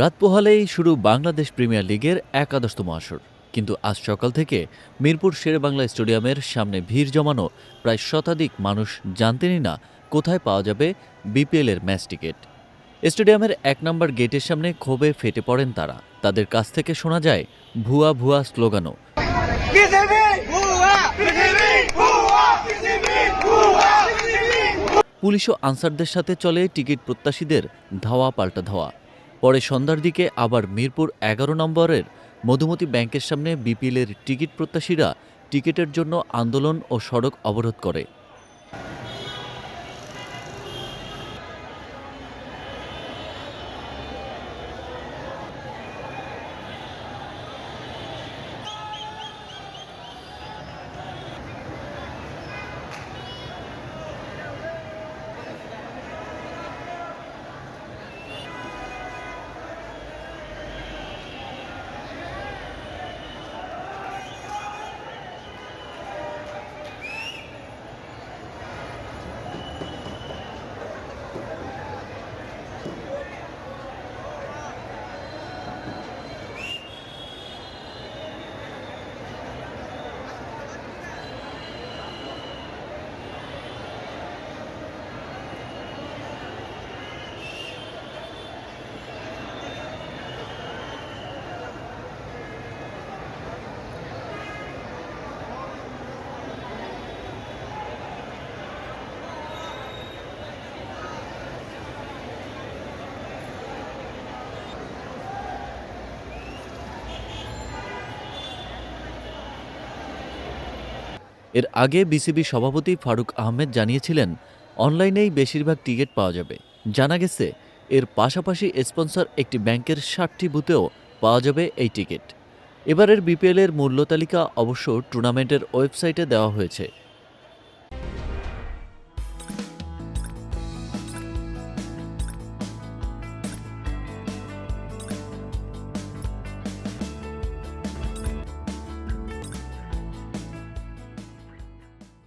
রাত পোহালেই শুরু বাংলাদেশ প্রিমিয়ার লিগের একাদশতম আসর। কিন্তু আজ সকাল থেকে মিরপুর শেরেবাংলা স্টেডিয়ামের সামনে ভিড় জমানো প্রায় শতাধিক মানুষ জানতেনই না কোথায় পাওয়া যাবে বিপিএলের ম্যাচ টিকিট। স্টেডিয়ামের এক নম্বর গেটের সামনে ক্ষোভে ফেটে পড়েন তারা। তাদের কাছ থেকে শোনা যায় ভুয়া ভুয়া স্লোগানও। পুলিশ ও আনসারদের সাথে চলে টিকিট প্রত্যাশীদের ধাওয়া পাল্টা ধাওয়া। পরে সন্ধ্যার দিকে আবার মিরপুর এগারো নম্বরের মধুমতি ব্যাংকের সামনে বিপিএলের টিকিট প্রত্যাশীরা টিকিটের জন্য আন্দোলন ও সড়ক অবরোধ করে। এর আগে বিসিবি সভাপতি ফারুক আহমেদ জানিয়েছিলেন, অনলাইনেই বেশিরভাগ টিকিট পাওয়া যাবে। জানা গেছে, এর পাশাপাশি স্পন্সর একটি ব্যাংকের ষাটটি বুথেও পাওয়া যাবে এই টিকিট। এবারের বিপিএলের মূল্য তালিকা অবশ্য টুর্নামেন্টের ওয়েবসাইটে দেওয়া হয়েছে।